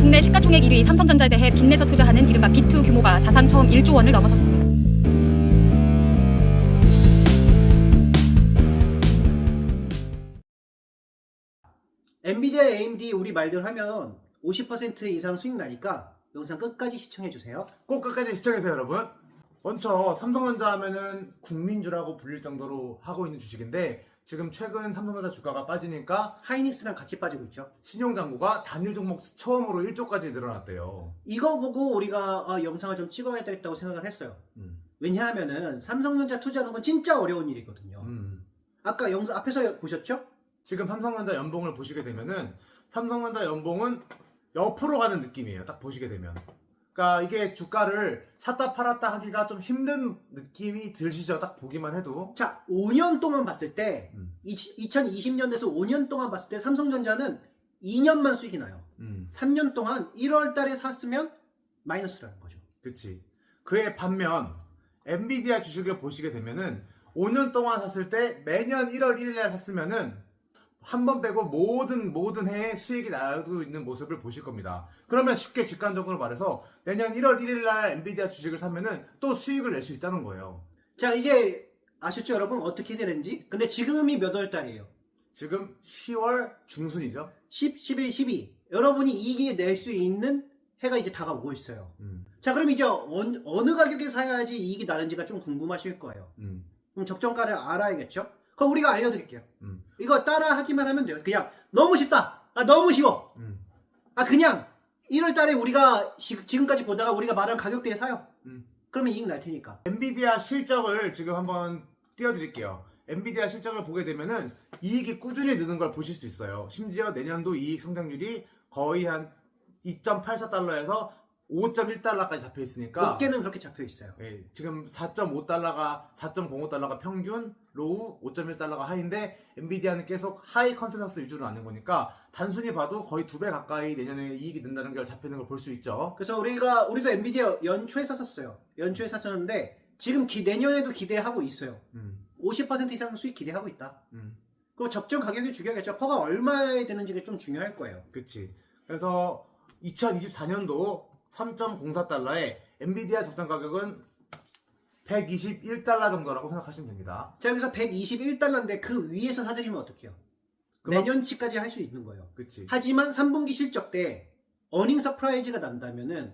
국내 시가총액 1위 삼성전자에 대해 빚내서 투자하는 이른바 B2 규모가 사상 처음 1조 원을 넘어섰습니다. 엔비디아, AMD 우리 말대로 하면 50% 이상 수익 나니까 영상 끝까지 시청해 주세요. 꼭 끝까지 시청해주세요 여러분 먼저 삼성전자 하면은 국민주라고 불릴 정도로 하고 있는 주식인데 지금 최근 삼성전자 주가가 빠지니까 하이닉스랑 같이 빠지고 있죠. 신용장구가 단일 종목 처음으로 1조까지 늘어났대요 이거 보고 우리가 아, 영상을 좀 찍어야 되겠다고 생각을 했어요. 음. 왜냐하면은 삼성전자 투자하는 건 진짜 어려운 일이거든요. 음. 아까 영상 앞에서 보셨죠? 지금 삼성전자 연봉을 보시게 되면은 삼성전자 연봉은 옆으로 가는 느낌이에요 딱 보시게 되면 그러니까 이게 주가를 샀다 팔았다 하기가 좀 힘든 느낌이 들시죠 딱 보기만 해도 자, 5년 동안 봤을 때 음. 2020년에서 5년 동안 봤을 때 삼성전자는 2년만 수익이 나요. 음. 3년 동안 1월 달에 샀으면 마이너스라는 거죠. 그치. 그의 반면 엔비디아 주식을 보시게 되면은 5년 동안 샀을 때 매년 1월 1일 날 샀으면은 한 번 빼고 모든 모든 해에 수익이 나고 있는 모습을 보실 겁니다. 그러면 쉽게 직관적으로 말해서 내년 1월 1일 날 엔비디아 주식을 사면은 또 수익을 낼 수 있다는 거예요. 자, 이제 아셨죠, 여러분? 어떻게 되는지? 근데 지금이 몇 월 달이에요? 지금 10월 중순이죠. 10, 11, 12. 여러분이 이익이 낼 수 있는 해가 이제 다가오고 있어요. 음, 자, 그럼 이제 어느, 어느 가격에 사야지 이익이 나는지가 좀 궁금하실 거예요. 음, 그럼 적정가를 알아야겠죠? 그럼 우리가 알려드릴게요. 음, 이거 따라 하기만 하면 돼요. 그냥 너무 쉽다. 아, 너무 쉬워. 음, 아, 그냥 1월 달에 우리가 지, 지금까지 보다가 우리가 말한 가격대에 사요. 음. 그러면 이익 날 테니까. 엔비디아 실적을 지금 한번 띄워드릴게요. 엔비디아 실적을 보게 되면은 이익이 꾸준히 느는 걸 보실 수 있어요. 심지어 내년도 이익 성장률이 거의 한 2.84달러에서 5.1달러까지 잡혀 있으니까 어깨는 그렇게 잡혀 있어요. 예, 지금 4.5달러가 4.05달러가 평균, 로우 5.1달러가 하이인데 엔비디아는 계속 하이 컨센서스 위주로 나는 거니까 단순히 봐도 거의 두 배 가까이 내년에 이익이 는다는 걸 잡히는 걸 볼 수 있죠. 그래서 우리가 우리도 엔비디아 연초에 샀었어요. 연초에 샀었는데 지금 기, 내년에도 기대하고 있어요. 음, 50% 이상 수익 기대하고 있다. 음. 그럼 적정 가격이 중요하겠죠. 퍼가 얼마에 되는지가 좀 중요할 거예요. 그치. 그래서 2024년도 3.04달러에 엔비디아 적정 가격은 121달러 정도라고 생각하시면 됩니다. 자 여기서 121달러인데 그 위에서 사드리면 어떡해요? 그만- 내년치까지 할 수 있는 거예요. 그치. 하지만 3분기 실적 때 어닝 서프라이즈가 난다면은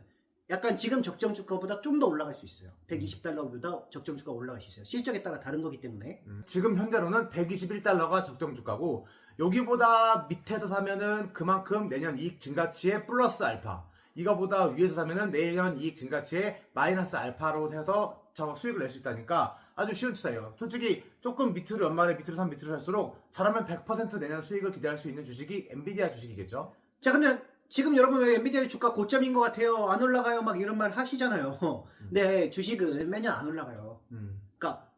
약간 지금 적정 주가보다 좀 더 올라갈 수 있어요. 120달러보다 적정 주가 올라갈 수 있어요. 실적에 따라 다른 거기 때문에. 음, 지금 현재로는 121달러가 적정 주가고 여기보다 밑에서 사면은 그만큼 내년 이익 증가치의 플러스 알파 이거보다 위에서 사면은 내년 이익 증가치의 마이너스 알파로 해서 저 수익을 낼 수 있다니까 아주 쉬운 투자예요. 솔직히 조금 밑으로 연말에 밑으로 산 밑으로 살수록 잘하면 100% 내년 수익을 기대할 수 있는 주식이 엔비디아 주식이겠죠. 자 근데 지금 여러분 왜 엔비디아 주가 고점인 것 같아요? 안 올라가요? 막 이런 말 하시잖아요. 근데 주식은 매년 안 올라가요. 음. 그러니까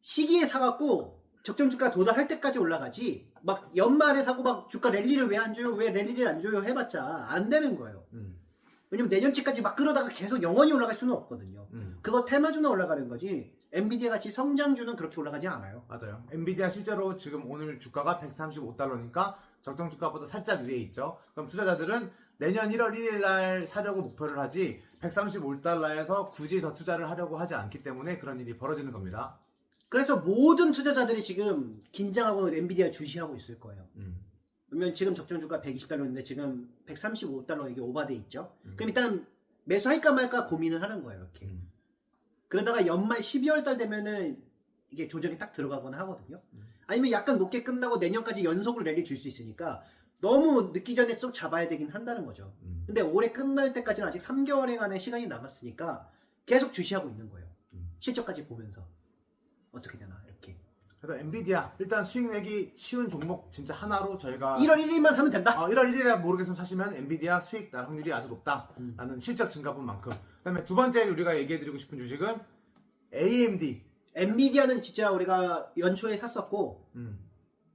시기에 사갖고 적정 주가 도달할 때까지 올라가지 막 연말에 사고 막 주가 랠리를 왜 안 줘요? 왜 랠리를 안 줘요? 해봤자 안 되는 거예요. 음. 왜냐면 내년치까지 막 끌어다가 계속 영원히 올라갈 수는 없거든요. 음. 그거 테마주는 올라가는 거지 엔비디아 같이 성장주는 그렇게 올라가지 않아요. 맞아요. 엔비디아 실제로 지금 오늘 주가가 135달러니까 적정 주가보다 살짝 위에 있죠. 그럼 투자자들은 내년 1월 1일 날 사려고 목표를 하지 135달러에서 굳이 더 투자를 하려고 하지 않기 때문에 그런 일이 벌어지는 겁니다. 그래서 모든 투자자들이 지금 긴장하고 엔비디아 주시하고 있을 거예요. 음. 그러면 지금 적정 주가 120달러인데 지금 135달러 이게 오바돼 있죠. 음. 그럼 일단 매수할까 말까 고민을 하는 거예요. 이렇게. 음. 그러다가 연말 12월 달 되면은 이게 조정이 딱 들어가거나 하거든요. 음. 아니면 약간 높게 끝나고 내년까지 연속으로 랠리 줄 수 있으니까 너무 늦기 전에 쏙 잡아야 되긴 한다는 거죠. 음. 근데 올해 끝날 때까지는 아직 3개월에간의 시간이 남았으니까 계속 주시하고 있는 거예요. 음. 실적까지 보면서 어떻게 되나. 그래서 엔비디아 일단 수익 내기 쉬운 종목 진짜 하나로 저희가 1월 1일만 사면 된다. 어, 1월 1일에 모르겠으면 사시면 엔비디아 수익 날 확률이 아주 높다라는 음. 실적 증가분만큼 그다음에 두 번째 우리가 얘기해드리고 싶은 주식은 AMD 엔비디아는 진짜 우리가 연초에 샀었고 음.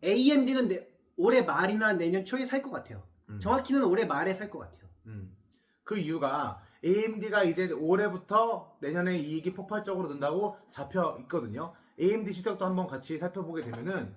AMD는 올해 말이나 내년 초에 살 것 같아요. 음. 정확히는 올해 말에 살 것 같아요. 음. 그 이유가 AMD가 이제 올해부터 내년에 이익이 폭발적으로 는다고 잡혀 있거든요. AMD 실적도 한번 같이 살펴보게 되면은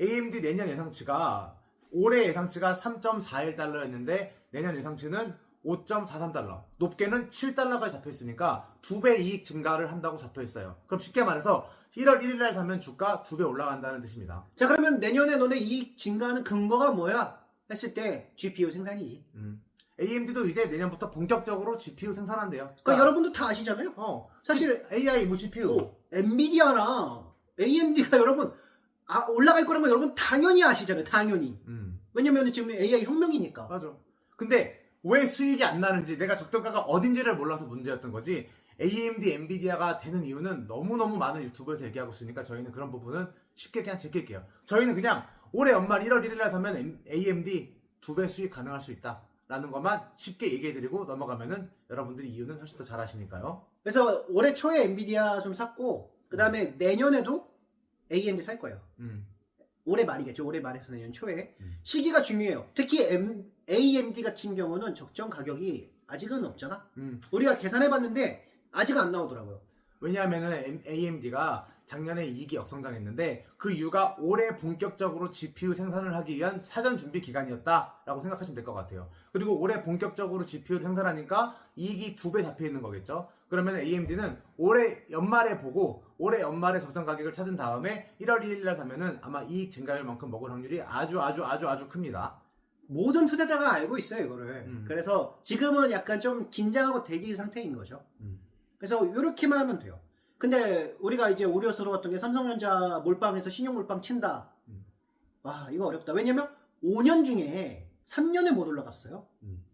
AMD 내년 예상치가 올해 예상치가 3.41 달러였는데 내년 예상치는 5.43 달러, 높게는 7 달러까지 잡혀 있으니까 두 배 이익 증가를 한다고 잡혀 있어요. 그럼 쉽게 말해서 1월 1일 날 사면 주가 두 배 올라간다는 뜻입니다. 자 그러면 내년에 너네 이익 증가하는 근거가 뭐야? 했을 때 GPU 생산이지. 음. AMD도 이제 내년부터 본격적으로 GPU 생산한대요. 그러니까 여러분도 다 아시잖아요. 어, 사실 AI 뭐 GPU. 뭐 엔비디아나 AMD가 여러분 아, 올라갈 거라는 건 여러분 당연히 아시잖아요. 당연히. 음, 왜냐면 지금 AI 혁명이니까. 맞아. 근데 왜 수익이 안 나는지 내가 적정가가 어딘지를 몰라서 문제였던 거지. AMD, 엔비디아가 되는 이유는 너무너무 많은 유튜브에서 얘기하고 있으니까 저희는 그런 부분은 쉽게 그냥 제낄게요. 저희는 그냥 올해 연말 1월 1일 날 사면 M- AMD 두 배 수익 가능할 수 있다. 라는 것만 쉽게 얘기해드리고 넘어가면은 여러분들이 이유는 훨씬 더 잘 아시니까요. 그래서 올해 초에 엔비디아 좀 샀고 그 다음에 내년에도 AMD 살 거예요. 음, 올해 말이겠죠. 올해 말에서 내년 초에 음. 시기가 중요해요. 특히 M- AMD 같은 경우는 적정 가격이 아직은 없잖아. 음. 우리가 계산해봤는데 아직 안 나오더라고요. 왜냐하면은 AMD가 작년에 이익이 역성장했는데 그 이유가 올해 본격적으로 GPU 생산을 하기 위한 사전 준비 기간이었다라고 생각하시면 될 것 같아요. 그리고 올해 본격적으로 GPU를 생산하니까 이익이 두 배 잡혀 있는 거겠죠. 그러면 AMD는 올해 연말에 보고 올해 연말에 적정 가격을 찾은 다음에 1월 1일 날 사면은 아마 이익 증가율만큼 먹을 확률이 아주 아주 아주 아주 큽니다. 모든 투자자가 알고 있어요, 이거를. 음. 그래서 지금은 약간 좀 긴장하고 대기 상태인 거죠. 음. 그래서 이렇게만 하면 돼요. 근데 우리가 이제 우려스러웠던 게 삼성전자 몰빵에서 신용 몰빵 친다. 음. 와, 이거 어렵다. 왜냐면 5년 중에 3년에 못 올라갔어요. 음.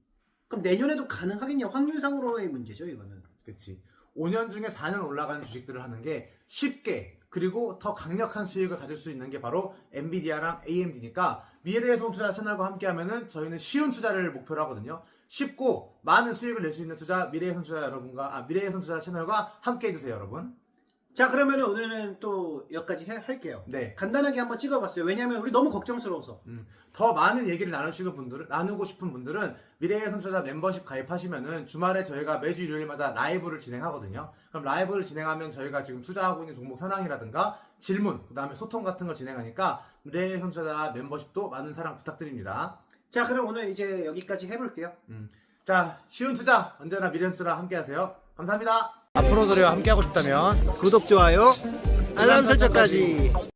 그럼 내년에도 가능하겠냐? 확률상으로의 문제죠, 이거는. 그치. 5년 중에 4년 올라간 주식들을 하는 게 쉽게 그리고 더 강력한 수익을 가질 수 있는 게 바로 엔비디아랑 AMD니까 미래의 손투자 채널과 함께 하면은 저희는 쉬운 투자를 목표로 하거든요. 쉽고 많은 수익을 낼 수 있는 투자 미래의 손투자 여러분과 아 미래의 손투자 채널과 함께 해주세요 여러분. 자, 그러면 오늘은 또 여기까지 해- 할게요. 네. 간단하게 한번 찍어봤어요. 왜냐면 우리 너무 걱정스러워서. 더 많은 얘기를 나누시는 분들은 나누고 싶은 분들은 미래의 손투자 멤버십 가입하시면은 주말에 저희가 매주 일요일마다 라이브를 진행하거든요. 그럼 라이브를 진행하면 저희가 지금 투자하고 있는 종목 현황이라든가 질문, 그다음에 소통 같은 걸 진행하니까 미래의 손투자 멤버십도 많은 사랑 부탁드립니다. 자, 그럼 오늘 이제 여기까지 해볼게요. 자, 쉬운 투자 언제나 미래의 손투자 함께 하세요. 감사합니다. 앞으로 저희와 함께 하고 싶다면 구독, 좋아요, 알람 설정까지.